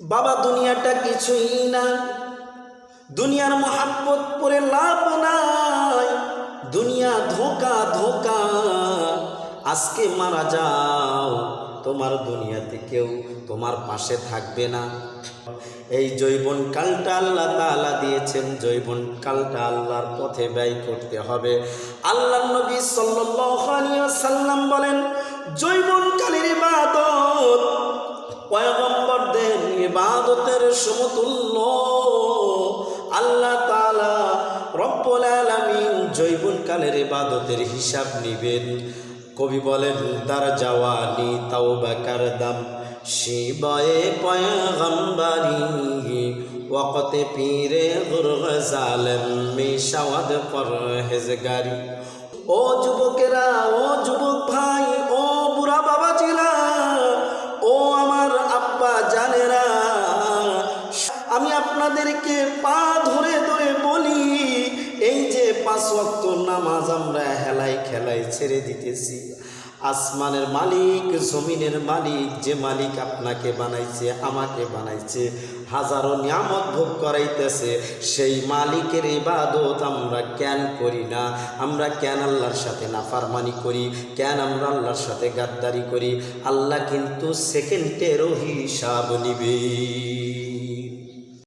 বাবা, দুনিয়াটা কিছুই না। দুনিয়ার মহাব্বত পরে লাভ নাই। দুনিয়া ধোকা ধোকা। আজকে মারা যাও, তোমার দুনিয়াতে কেউ তোমার পাশে থাকবে না। এই জৈবন কালটা আল্লাহ তাআলা দিয়েছেন। জৈবন কালটা আল্লাহর পথে ব্যয় করতে হবে। আল্লাহ নবী ওয়াসাল্লাম বলেন ইবাদতের সমতুল্য। আল্লাহ তাআলা রব্বুল আলামিন জৈবন কালের ইবাদতের হিসাব নিবেন। কবি বলেন, দার জওয়ানি তাওবা করদম শিবয়ে পয়গম্বরি, ওয়াকতে পীরে গুরগ জালেম, মিশাওয়াদ পরহেজগারি। ও যুবকেরা, ও যুবক ভাই আপনাদেরকে পা ধরে ধরে বলি, এই যে পাঁচ ওয়াক্ত নামাজ আমরা হেলাই খেলাই ছেড়ে দিতেছি। আসমানের মালিক, জমিনের মালিক, যে মালিক আপনাকে বানাইছে, আমাকে বানাইছে, হাজারো নিয়ামত ভোগ করাইতেছে, সেই মালিকের ইবাদত আমরা কেন করি না? আমরা কেন আল্লাহর সাথে নাফারমানি করি? কেন আমরা আল্লাহর সাথে গাদ্দারি করি? আল্লাহ কিন্তু সেকেন্ডেরও হিসাব নিবে।